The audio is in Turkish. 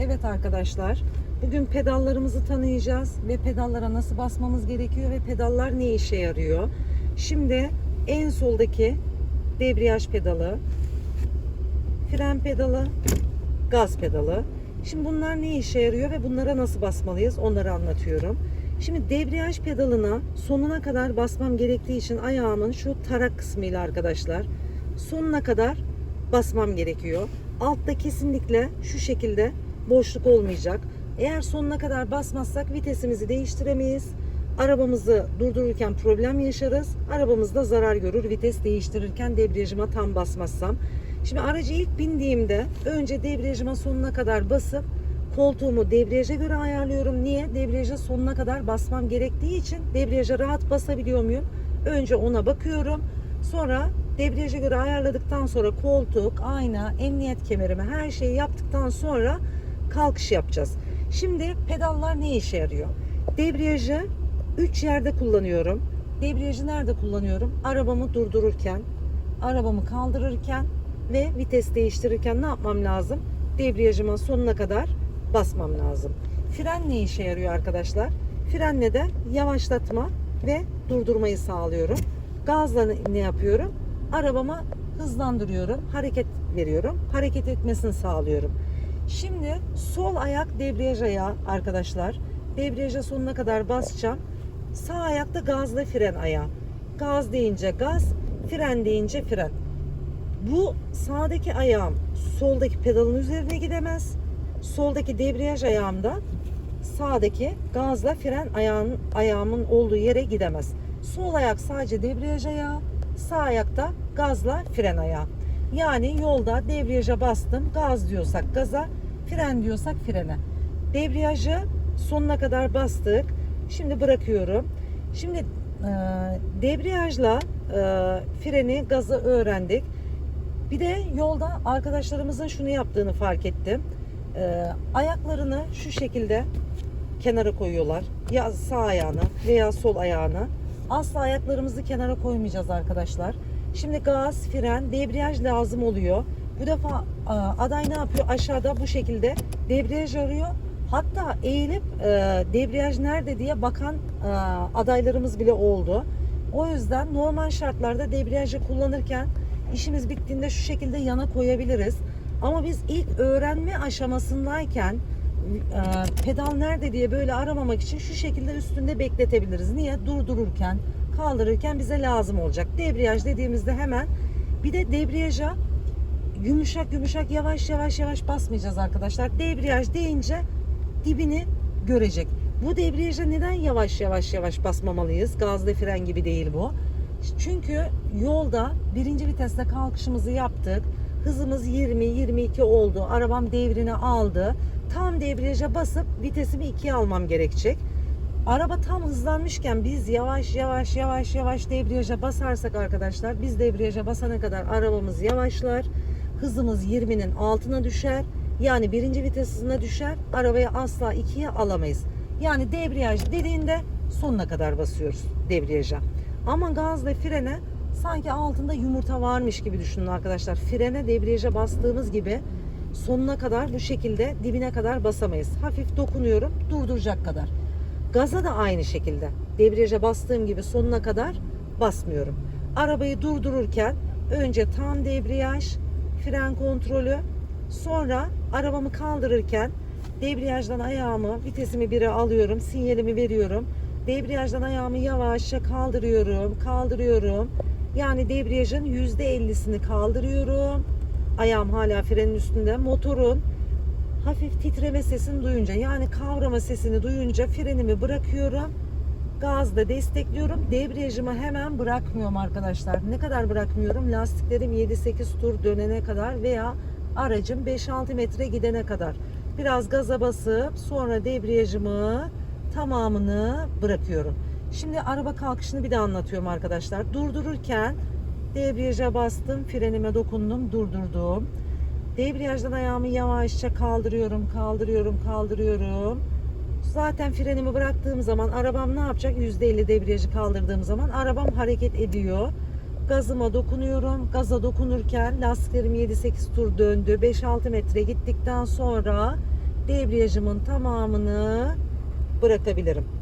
Evet arkadaşlar, bugün pedallarımızı tanıyacağız ve pedallara nasıl basmamız gerekiyor ve pedallar ne işe yarıyor. Şimdi en soldaki debriyaj pedalı, fren pedalı, gaz pedalı. Şimdi bunlar ne işe yarıyor ve bunlara nasıl basmalıyız onları anlatıyorum. Şimdi debriyaj pedalına sonuna kadar basmam gerektiği için ayağımın şu tarak kısmıyla arkadaşlar sonuna kadar basmam gerekiyor. Altta kesinlikle şu şekilde boşluk olmayacak. Eğer sonuna kadar basmazsak vitesimizi değiştiremeyiz. Arabamızı durdururken problem yaşarız. Arabamız da zarar görür vites değiştirirken debriyajıma tam basmazsam. Şimdi aracı ilk bindiğimde önce debriyajıma sonuna kadar basıp koltuğumu debriyaja göre ayarlıyorum. Niye? Debriyaja sonuna kadar basmam gerektiği için debriyaja rahat basabiliyor muyum? Önce ona bakıyorum. Sonra debriyaja göre ayarladıktan sonra koltuk, ayna, emniyet kemerimi her şeyi yaptıktan sonra kalkış yapacağız. Şimdi pedallar ne işe yarıyor? Debriyajı 3 yerde kullanıyorum. Debriyajı nerede kullanıyorum? Arabamı durdururken, arabamı kaldırırken ve vites değiştirirken ne yapmam lazım? Debriyajıma sonuna kadar basmam lazım. Fren ne işe yarıyor arkadaşlar? Frenle de yavaşlatma ve durdurmayı sağlıyorum. Gazla ne yapıyorum? Arabama hızlandırıyorum, hareket veriyorum. Hareket etmesini sağlıyorum. Şimdi sol ayak debriyaj ayağı arkadaşlar. Debriyaja sonuna kadar basacağım. Sağ ayakta gazla fren ayağı. Gaz deyince gaz, fren deyince fren. Bu sağdaki ayağım soldaki pedalın üzerine gidemez. Soldaki debriyaj ayağım da sağdaki gazla fren ayağın, ayağımın olduğu yere gidemez. Sol ayak sadece debriyaj ayağı, sağ ayakta gazla fren ayağı. Yani yolda debriyaja bastım, gaz diyorsak gaza, fren diyorsak frene. Debriyajı sonuna kadar bastık. Şimdi bırakıyorum. Şimdi e, debriyajla e, freni, gazı öğrendik. Bir de yolda arkadaşlarımızın şunu yaptığını fark ettim. E, ayaklarını şu şekilde kenara koyuyorlar. Ya sağ ayağını veya sol ayağını. Asla ayaklarımızı kenara koymayacağız arkadaşlar. Şimdi gaz, fren, debriyaj lazım oluyor. Bu defa e, aday ne yapıyor? Aşağıda bu şekilde debriyaj arıyor. Hatta eğilip e, debriyaj nerede diye bakan e, adaylarımız bile oldu. O yüzden normal şartlarda debriyajı kullanırken işimiz bittiğinde şu şekilde yana koyabiliriz. Ama biz ilk öğrenme aşamasındayken e, pedal nerede diye böyle aramamak için şu şekilde üstünde bekletebiliriz. Niye? Durdururken, kaldırırken bize lazım olacak. Debriyaj dediğimizde hemen bir de debriyaja yumuşak yumuşak yavaş yavaş yavaş basmayacağız arkadaşlar. Debriyaj deyince dibini görecek. Bu debriyaja neden yavaş yavaş yavaş basmamalıyız? Gazlı fren gibi değil bu. Çünkü yolda birinci viteste kalkışımızı yaptık. Hızımız 20-22 oldu. Arabam devrini aldı. Tam debriyaja basıp vitesimi 2'ye almam gerekecek. Araba tam hızlanmışken biz yavaş yavaş yavaş yavaş debriyaja basarsak arkadaşlar biz debriyaja basana kadar arabamız yavaşlar. Hızımız 20'nin altına düşer. Yani birinci vites hızına düşer. Arabayı asla ikiye alamayız. Yani debriyaj dediğinde sonuna kadar basıyoruz debriyaja. Ama gazla frene sanki altında yumurta varmış gibi düşünün arkadaşlar. Frene debriyaja bastığımız gibi sonuna kadar bu şekilde dibine kadar basamayız. Hafif dokunuyorum durduracak kadar. Gaza da aynı şekilde. Debriyaja bastığım gibi sonuna kadar basmıyorum. Arabayı durdururken önce tam debriyaj, fren kontrolü, sonra arabamı kaldırırken debriyajdan ayağımı, vitesimi bire alıyorum, sinyalimi veriyorum. Debriyajdan ayağımı yavaşça kaldırıyorum, kaldırıyorum. Yani debriyajın %50'sini kaldırıyorum. Ayağım hala frenin üstünde. Motorun hafif titreme sesini duyunca yani kavrama sesini duyunca frenimi bırakıyorum. Gazda destekliyorum. Debriyajımı hemen bırakmıyorum arkadaşlar. Ne kadar bırakmıyorum? Lastiklerim 7-8 tur dönene kadar veya aracım 5-6 metre gidene kadar. Biraz gaza basıp sonra debriyajımı tamamını bırakıyorum. Şimdi araba kalkışını bir daha anlatıyorum arkadaşlar. Durdururken debriyaja bastım, frenime dokundum, durdurdum. Debriyajdan ayağımı yavaşça kaldırıyorum, kaldırıyorum, kaldırıyorum. Zaten frenimi bıraktığım zaman arabam ne yapacak? %50 debriyajı kaldırdığım zaman arabam hareket ediyor. Gazıma dokunuyorum. Gaza dokunurken lastiklerim 7-8 tur döndü. 5-6 metre gittikten sonra debriyajımın tamamını bırakabilirim.